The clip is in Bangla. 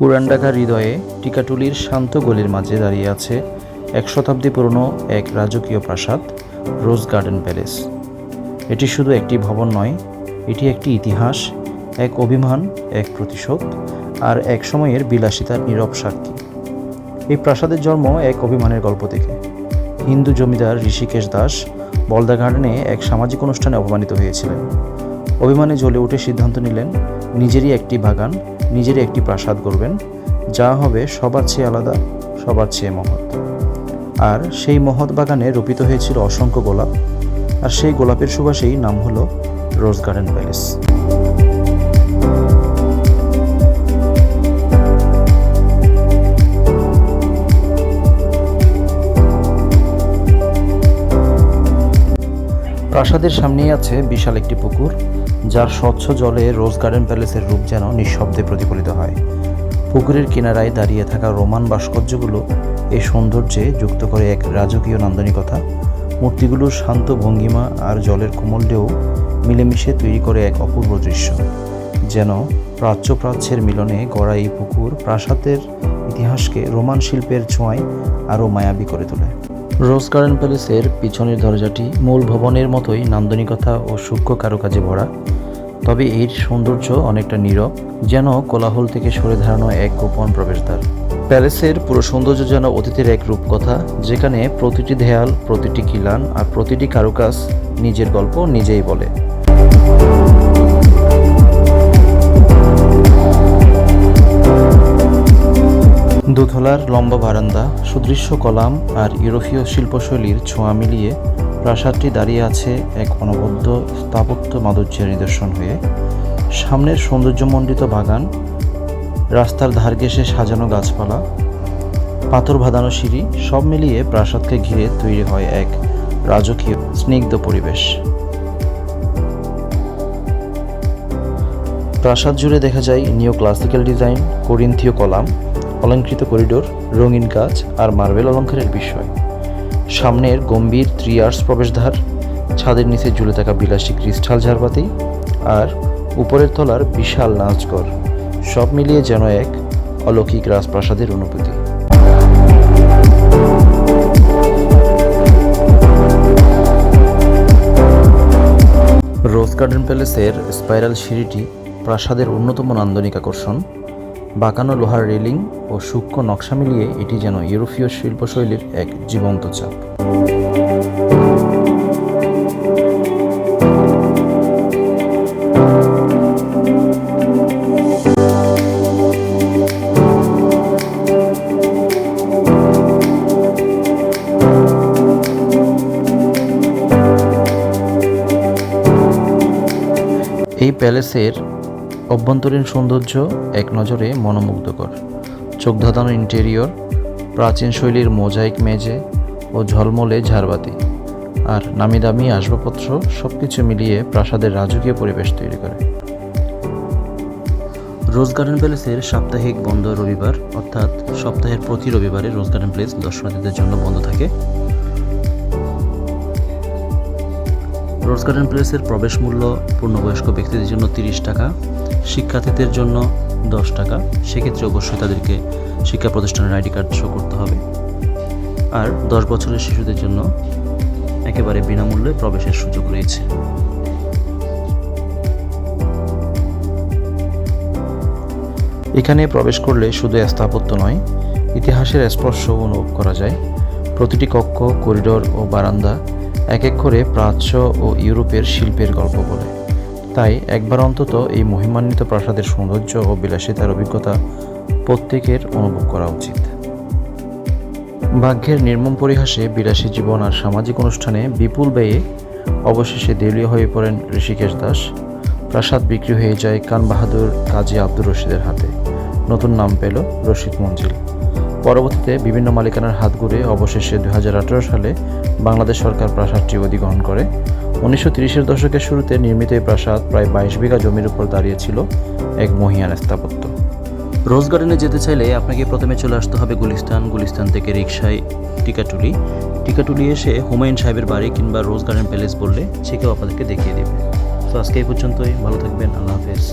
পুরান ঢাকার হৃদয়ে টিকাটুলির শান্ত গলির মাঝে দাঁড়িয়ে আছে এক শতাব্দী পুরনো এক রাজকীয় প্রাসাদ, রোজ গার্ডেন প্যালেস। এটি শুধু একটি ভবন নয়, এটি একটি ইতিহাস, এক অভিমান, এক প্রতিশোধ, আর এক সময়ের বিলাসিতার নীরব সাক্ষী। এই প্রাসাদের জন্ম এক অভিমানের গল্প থেকে। হিন্দু জমিদার ঋষিকেশ দাস বলদা গার্ডেনে এক সামাজিক অনুষ্ঠানে অপমানিত হয়েছিলেন। অভিমানে জ্বলে উঠে সিদ্ধান্ত নিলেন, নিজেরই একটি বাগান নিজেরই একটি প্রাসাদ করবেন যা হবে সবার চেয়ে আলাদা, সবার চেয়ে মহৎ। আর সেই মহৎ বাগানে রোপিত হয়েছিল অসংখ্য গোলাপ, আর সেই গোলাপের সুবাসেই নাম হলো রোজ গার্ডেন প্যালেস। প্রাসাদের সামনেই আছে বিশাল একটি পুকুর যার স্বচ্ছ জলে রোজ গার্ডেন প্যালেসের রূপ যেন নিঃশব্দে প্রতিফলিত হয়। পুকুরের কিনারায় দাঁড়িয়ে থাকা রোমান ভাস্কর্যগুলো এই সৌন্দর্যে যুক্ত করে এক রাজকীয় নান্দনিকতা। মূর্তিগুলোর শান্ত ভঙ্গিমা আর জলের কোমল ঢেউ মিলেমিশে তৈরি করে এক অপূর্ব দৃশ্য। যেন প্রাচ্য প্রাচ্যের মিলনে গড়া এই পুকুর প্রাসাদের ইতিহাসকে রোমান শিল্পের ছোঁয়ায় আরও মায়াবী করে তোলে। রোজ গার্ডেন প্যালেসের পিছনের দরজাটি মূল ভবনের মতোই নান্দনিকতা ও সূক্ষ্ম কারুকাজে ভরা। তবে এর সৌন্দর্য অনেকটা নীরব, যেন কোলাহল থেকে সরে দাঁড়ানো এক গোপন প্রবেশদ্বার। প্যালেসের পুরো সৌন্দর্য যেন অতীতের এক রূপকথা, যেখানে প্রতিটি দেয়াল, প্রতিটি কিলান আর প্রতিটি কারুকাজ নিজের গল্প নিজেই বলে। দুতলার লম্বা বারান্দা, সুদৃশ্য কলাম আর ইউরোপীয় শিল্পশৈলীর ছোঁয়া মিলিয়ে প্রাসাদটি দাঁড়িয়ে আছে এক অনবদ্য স্থাপত্য মাধুর্যের নিদর্শন হয়ে। সামনের সৌন্দর্যমণ্ডিত বাগান, রাস্তার ধার ঘেঁষে সাজানো গাছপালা, পাথর বাঁধানো সিঁড়ি, সব মিলিয়ে প্রাসাদকে ঘিরে তৈরি হয় এক রাজকীয় স্নিগ্ধ পরিবেশ। প্রাসাদ জুড়ে দেখা যায় নিও ক্লাসিক্যাল ডিজাইন করিন্থীয় কলাম অলঙ্কৃত করিডোর, রঙিন কাজ আর মার্বেল অলঙ্কারের বিষয়। সামনের গম্ভীর ত্রিয়ার্স প্রবেশদ্বার, ছাদের নিচে ঝুলে থাকা বিলাসী ক্রিস্টাল ঝাড়বাতি আর উপরের তলার বিশাল নাচঘর, সব মিলিয়ে যেন এক অলৌকিক রাজপ্রাসাদের অনুভূতি। রোজ গার্ডেন প্যালেসের স্পাইরাল সিঁড়িটি প্রাসাদের অন্যতম নান্দনিক আকর্ষণ। বাঁকানো লোহার রেলিং ও সূক্ষ্ম নকশা মিলিয়ে এটি যেন ইউরোপীয় শিল্পশৈলীর এক জীবন্ত চাপ। এই প্যালেসের অভ্যন্তরীণ সৌন্দর্য এক নজরে মনোমুগ্ধকর। চোখ ইন্টেরিয়র প্রাচীন শৈলীর মোজাইক মেজে ও ঝলমলে ঝাড়বাতি। আর নামি দামি আসবাবপত্র সব কিছু মিলিয়ে প্রাসাদের রাজকীয় পরিবেশ তৈরি করে। রোজ গার্ডেন প্যালেসের সাপ্তাহিক বন্ধ রবিবার, অর্থাৎ সপ্তাহের প্রতি রবিবারে রোজ গার্ডেন প্লেস দর্শনার্থীদের জন্য বন্ধ থাকে। রোজ গার্ডেন প্লেসের প্রবেশ মূল্য পূর্ণবয়স্ক ব্যক্তিদের জন্য তিরিশ টাকা, শিক্ষার্থীদের জন্য দশ টাকা। সেক্ষেত্রে অবশ্যই তাদেরকে শিক্ষা প্রতিষ্ঠানের আইডি কার্ড শো করতে হবে। আর দশ বছরের শিশুদের জন্য একেবারে বিনামূল্যে প্রবেশের সুযোগ রয়েছে। এখানে প্রবেশ করলে শুধু স্থাপত্য নয়, ইতিহাসের স্পর্শ অনুভব করা যায়। প্রতিটি কক্ষ, করিডোর ও বারান্দা এক এক করে প্রাচ্য ও ইউরোপের শিল্পের গল্প বলে। তাই একবার অন্তত এই মহিমান্বিত প্রাসাদের সৌন্দর্য ও বিলাসিতার অভিজ্ঞতা প্রত্যেকের অনুভব করা উচিত। ভাগ্যের নির্মম পরিহাসে বিলাসী জীবন আর সামাজিক অনুষ্ঠানে বিপুল ব্যয়ে অবশেষে দেউলিয়া হয়ে পড়েন ঋষিকেশ দাস। প্রাসাদ বিক্রি হয়ে যায় কান বাহাদুর কাজী আব্দুর রশিদের হাতে। নতুন নাম পেল রশিদ মঞ্জিল। পরবর্তীতে বিভিন্ন মালিকানার হাত ঘুরে অবশেষে দু হাজার আঠেরো সালে বাংলাদেশ সরকার প্রাসাদটি অধিগ্রহণ করে। উনিশশো তিরিশের দশকের শুরুতে নির্মিত এই প্রাসাদ প্রায় বাইশ বিঘা জমির উপর দাঁড়িয়েছিল এক মহিয়ান স্থাপত্য। রোজ গার্ডেনে যেতে চাইলে আপনাকে প্রথমে চলে আসতে হবে গুলিস্তান। গুলিস্তান থেকে রিক্সায় টিকাটুলি। টিকাটুলি এসে হুমায়ুন সাহেবের বাড়ি কিংবা রোজ গার্ডেন প্যালেস বললে সে কেউ আপনাদেরকে দেখিয়ে দেবে। তো আজকে এই পর্যন্তই। ভালো থাকবেন। আল্লাহ হাফেজ।